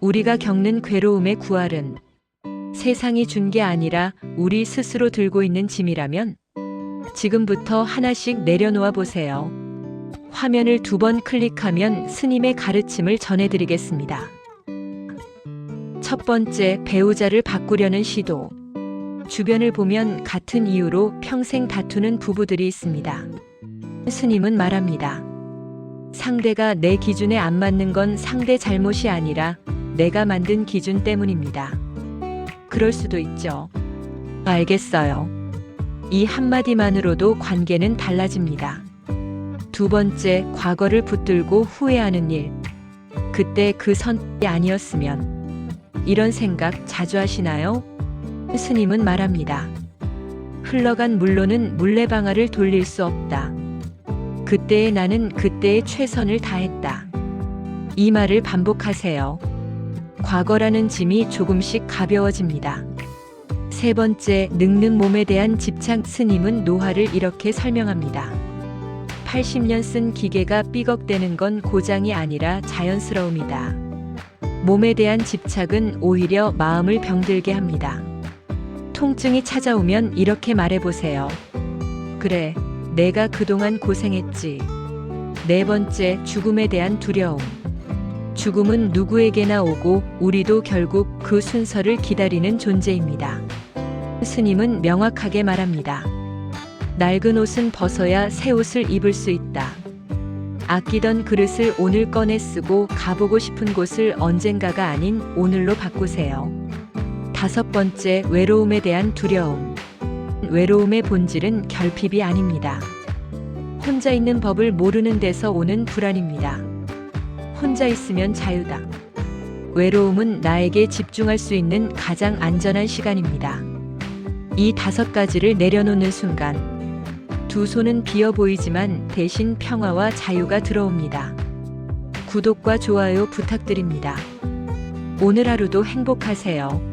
우리가 겪는 괴로움의 구할은 세상이 준 게 아니라 우리 스스로 들고 있는 짐이라면 지금부터 하나씩 내려놓아 보세요. 화면을 두 번 클릭하면 스님의 가르침을 전해드리겠습니다. 첫 번째, 배우자를 바꾸려는 시도. 주변을 보면 같은 이유로 평생 다투는 부부들이 있습니다. 스님은 말합니다. 상대가 내 기준에 안 맞는 건 상대 잘못이 아니라 내가 만든 기준 때문입니다. 그럴 수도 있죠. 알겠어요. 이 한마디만으로도 관계는 달라집니다. 두 번째, 과거를 붙들고 후회하는 일. 그때 그 선이 아니었으면. 이런 생각 자주 하시나요? 스님은 말합니다. 흘러간 물로는 물레방아를 돌릴 수 없다. 그때의 나는 그때의 최선을 다했다. 이 말을 반복하세요. 과거라는 짐이 조금씩 가벼워집니다. 세 번째, 늙는 몸에 대한 집착 스님은 노화를 이렇게 설명합니다. 80년 쓴 기계가 삐걱대는 건 고장이 아니라 자연스러움이다. 몸에 대한 집착은 오히려 마음을 병들게 합니다. 통증이 찾아오면 이렇게 말해보세요. 그래, 내가 그동안 고생했지. 네 번째, 죽음에 대한 두려움. 죽음은 누구에게나 오고 우리도 결국 그 순서를 기다리는 존재입니다. 스님은 명확하게 말합니다. 낡은 옷은 벗어야 새 옷을 입을 수 있다. 아끼던 그릇을 오늘 꺼내 쓰고 가보고 싶은 곳을 언젠가가 아닌 오늘로 바꾸세요. 다섯 번째, 외로움에 대한 두려움. 외로움의 본질은 결핍이 아닙니다. 혼자 있는 법을 모르는 데서 오는 불안입니다. 혼자 있으면 자유다. 외로움은 나에게 집중할 수 있는 가장 안전한 시간입니다. 이 다섯 가지를 내려놓는 순간, 두 손은 비어 보이지만 대신 평화와 자유가 들어옵니다. 구독과 좋아요 부탁드립니다. 오늘 하루도 행복하세요.